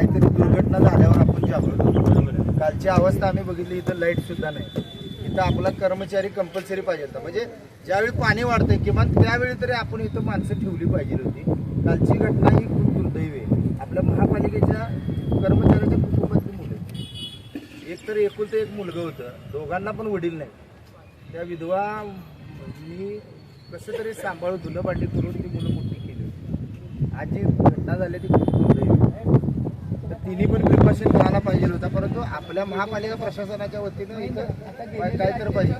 काहीतरी दुर्घटना झाल्यावर आपण जागृत कालची अवस्था आम्ही बघितली इथं लाइट सुद्धा नाही. इथं आपला कर्मचारी कंपल्सरी पाहिजे होता. म्हणजे ज्यावेळी पाणी वाढतंय किमान त्यावेळी तरी आपण इथं माणसं ठेवली पाहिजे होती. कालची घटना ही खूप दुर्दैवी आहे. आपल्या महापालिकेच्या कर्मचाऱ्याच्या कुटुंबातली मुलं एक तर एकुलतं एक मुलगा होतं. दोघांना पण वडील नाही त्या विधवा मी कसं तरी सांभाळून धुलं भांडी करून ती मुलं मोठी केली होती. आज जी घटना झाली ती खूप दुर्दैवी तिन्ही पण प्रिकॉशन घ्यायला पाहिजे होता परंतु आपल्या महापालिका प्रशासनाच्या वतीनं इथं काय काय तर पाहिजे.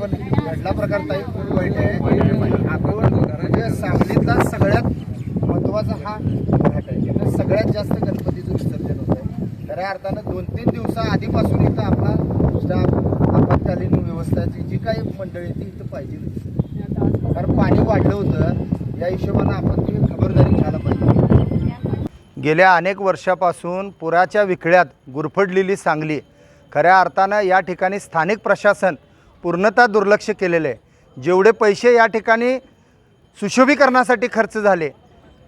पण घडला प्रकार ताई खूप वाईट आहे. आपण सांगलीतला सगळ्यात महत्त्वाचा हा घाट आहे. तिथं सगळ्यात जास्त गणपतीचं विसर्जन होत आहे खऱ्या अर्थानं दोन तीन दिवसा आधीपासून इथं आपला स्टाफ आपत्कालीन व्यवस्थाची जी काही मंडळी ती इथं पाहिजे कारण पाणी वाढलं होतं. या हिशोबानं आपण ती खबरदारी घ्यायला पाहिजे गेल्या अनेक वर्षापासून पुराच्या विखळ्यात गुरफडलेली सांगली. खऱ्या अर्थानं या ठिकाणी स्थानिक प्रशासन पूर्णतः दुर्लक्ष केलेलं आहे. जेवढे पैसे या ठिकाणी सुशोभीकरणासाठी खर्च झाले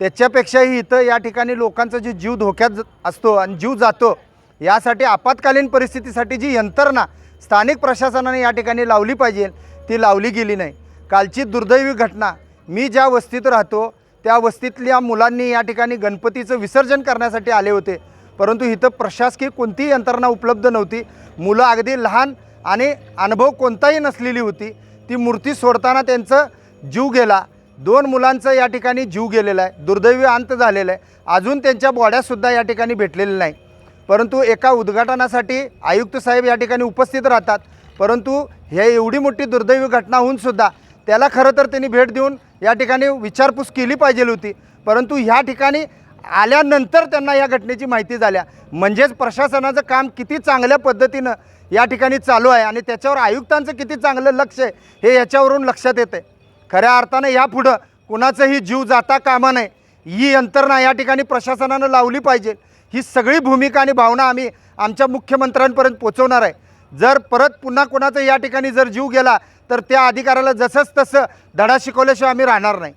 त्याच्यापेक्षाही इथं या ठिकाणी लोकांचा जी जीव धोक्यात असतो आणि जीव जातो यासाठी आपत्कालीन परिस्थितीसाठी जी यंत्रणा स्थानिक प्रशासनाने या ठिकाणी लावली पाहिजे ती लावली गेली नाही. कालची दुर्दैवी घटना मी ज्या वस्तीत राहतो त्या वस्तीतल्या मुलांनी या ठिकाणी गणपतीचं विसर्जन करण्यासाठी आले होते. परंतु इथं प्रशासकीय कोणतीही यंत्रणा उपलब्ध नव्हती. मुलं अगदी लहान आणि अनुभव कोणताही नसलेली होती. ती मूर्ती सोडताना त्यांचं जीव गेला. दोन मुलांचं या ठिकाणी जीव गेलेला आहे. दुर्दैवी अंत झालेला आहे. अजून त्यांच्या बॉड्यासुद्धा या ठिकाणी भेटलेल्या नाही. परंतु एका उद्घाटनासाठी आयुक्त साहेब या ठिकाणी उपस्थित राहतात. परंतु हे एवढी मोठी दुर्दैवी घटना होऊन सुद्धा त्याला खरं तर त्यांनी भेट देऊन या ठिकाणी विचारपूस केली पाहिजे होती. परंतु ह्या ठिकाणी आल्यानंतर त्यांना या घटनेची माहिती झाल्या. म्हणजेच प्रशासनाचं काम किती चांगल्या पद्धतीनं या ठिकाणी चालू आहे आणि त्याच्यावर आयुक्तांचं किती चांगलं लक्ष आहे हे याच्यावरून लक्षात येतं. आहे खऱ्या अर्थानं यापुढं कुणाचंही जीव जाता कामा नये. ही यंत्रणा या ठिकाणी प्रशासनानं लावली पाहिजे. ही सगळी भूमिका आणि भावना आम्ही आमच्या मुख्यमंत्र्यांपर्यंत पोचवणार आहे. जर परत पुन्हा कोणाचा या ठिकाणी जर जीव गेला तर त्या अधिकाऱ्याला जसंच तसं धडा शिकवल्याशिवाय आम्ही राहणार नाही.